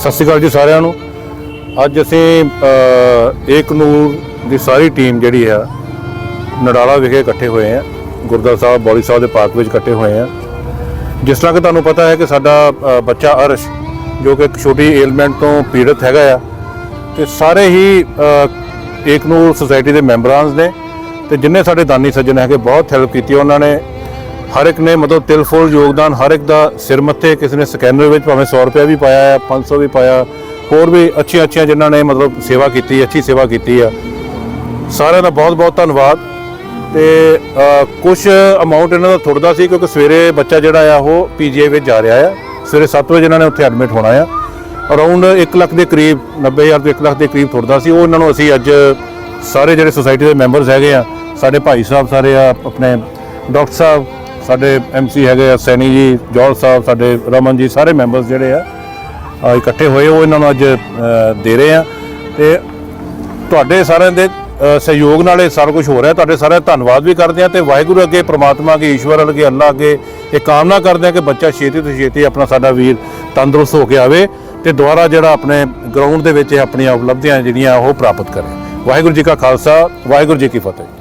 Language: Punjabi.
ਸਤਿ ਸ਼੍ਰੀ ਅਕਾਲ ਜੀ ਸਾਰਿਆਂ ਨੂੰ। ਅੱਜ ਅਸੀਂ ਅ, ਏਕ ਨੂਰ ਦੀ ਸਾਰੀ ਟੀਮ ਜਿਹੜੀ ਆ ਨੜਾਲਾ ਵਿਖੇ ਇਕੱਠੇ ਹੋਏ ਆ। ਗੁਰਦੁਆਰਾ ਸਾਹਿਬ ਬੌਲੀ ਸਾਹਿਬ ਦੇ ਪਾਰਕ ਵਿੱਚ ਇਕੱਠੇ ਹੋਏ ਆ। ਜਿਸ ਤਰ੍ਹਾਂ ਕਿ ਤੁਹਾਨੂੰ ਪਤਾ ਹੈ ਕਿ ਸਾਡਾ ਬੱਚਾ ਅਰਸ਼ ਜੋ ਕਿ ਇੱਕ ਛੋਟੀ ਏਲਮੈਂਟ ਤੋਂ ਪੀੜਤ ਹੈਗਾ ਆ ਤੇ ਸਾਰੇ ਹੀ ਅ, ਏਕ ਨੂਰ ਸੁਸਾਇਟੀ ਦੇ ਮੈਂਬਰਾਂ ਨੇ ਤੇ ਜਿੰਨੇ ਸਾਡੇ ਦਾਨੀ ਸੱਜਣ ਹੈਗੇ ਬਹੁਤ ਹੈਲਪ ਕੀਤੀ ਉਹਨਾਂ ਨੇ। ਹਰ ਇੱਕ ਨੇ ਮਤਲਬ ਤਿਲ ਫੁੱਲ ਯੋਗਦਾਨ, ਹਰ ਇੱਕ ਦਾ ਸਿਰ ਮੱਥੇ ਕਿਸੇ ਨੇ ਸਕੈਨਰ ਵਿੱਚ ਭਾਵੇਂ 100 ਰੁਪਏ ਵੀ ਪਾਇਆ ਹੈ 500 ਵੀ ਪਾਇਆ, ਹੋਰ ਵੀ ਅੱਛੀਆਂ ਅੱਛੀਆਂ ਜਿਨ੍ਹਾਂ ਨੇ ਮਤਲਬ ਸੇਵਾ ਕੀਤੀ, ਅੱਛੀ ਸੇਵਾ ਕੀਤੀ ਆ। ਸਾਰਿਆਂ ਦਾ ਬਹੁਤ ਬਹੁਤ ਧੰਨਵਾਦ। ਤੇ ਕੁਝ ਅਮਾਉਂਟ ਇਹਨਾਂ ਦਾ ਥੁੜਦਾ ਸੀ ਕਿਉਂਕਿ ਸਵੇਰੇ ਬੱਚਾ ਜਿਹੜਾ ਆ, ਉਹ ਪੀਜੀਆਈ ਵਿੱਚ ਜਾ ਰਿਹਾ ਆ। ਸਵੇਰੇ 7 ਵਜੇ ਇਹਨਾਂ ਨੇ ਉੱਥੇ ਐਡਮਿਟ ਹੋਣਾ ਆ। ਅਰਾਊਂਡ 1 ਲੱਖ ਦੇ ਕਰੀਬ 90000 ਤੋਂ 1 ਲੱਖ ਦੇ ਕਰੀਬ ਥੁੜਦਾ ਸੀ। ਉਹ ਇਹਨਾਂ ਨੂੰ ਅਸੀਂ ਅੱਜ ਸਾਰੇ ਜਿਹੜੇ ਸੁਸਾਇਟੀ ਦੇ ਮੈਂਬਰਸ ਹੈਗੇ ਆ, ਸਾਡੇ ਭਾਈ ਸਾਹਿਬ ਸਾਰੇ ਆ, ਆਪਣੇ ਡਾਕਟਰ ਸਾਹਿਬ ਸਾਡੇ ਐਮਸੀ ਹੈਗੇ ਆ, ਸੈਣੀ ਜੀ ਜੋਲ ਸਾਹਿਬ, ਸਾਡੇ ਰਮਨ ਜੀ, ਸਾਰੇ ਮੈਂਬਰਸ ਜਿਹੜੇ ਆ ਇਕੱਠੇ ਹੋਏ, ਉਹ ਇਹਨਾਂ ਨੂੰ ਅੱਜ ਦੇ ਰਹੇ ਆ। ਤੇ ਤੁਹਾਡੇ ਸਾਰਿਆਂ ਦੇ ਸਹਿਯੋਗ ਨਾਲ ਇਹ ਸਾਰਾ ਕੁਝ ਹੋ ਰਿਹਾ। ਤੁਹਾਡੇ ਸਾਰਿਆਂ ਦਾ ਧੰਨਵਾਦ ਵੀ ਕਰਦੇ ਆ ਤੇ ਵਾਹਿਗੁਰੂ ਅੱਗੇ, ਪ੍ਰਮਾਤਮਾ ਅੱਗੇ, ਈਸ਼ਵਰ ਅੱਗੇ ਅੱਲਾ ਅੱਗੇ ਇਹ ਕਾਮਨਾ ਕਰਦੇ ਆ ਕਿ ਬੱਚਾ ਛੇਤੀ ਤੋਂ ਛੇਤੀ ਆਪਣਾ ਸਾਡਾ ਵੀਰ ਤੰਦਰੁਸਤ ਹੋ ਕੇ ਆਵੇ ਤੇ ਦੁਬਾਰਾ ਜਿਹੜਾ ਆਪਣੇ ਗਰਾਊਂਡ ਦੇ ਵਿੱਚ ਇਹ ਆਪਣੀਆਂ ਉਪਲਬਧੀਆਂ ਜਿਹੜੀਆਂ, ਉਹ ਪ੍ਰਾਪਤ ਕਰੇ। ਵਾਹਿਗੁਰੂ ਜੀ ਕਾ ਖਾਲਸਾ, ਵਾਹਿਗੁਰੂ ਜੀ ਕੀ ਫਤਿਹ।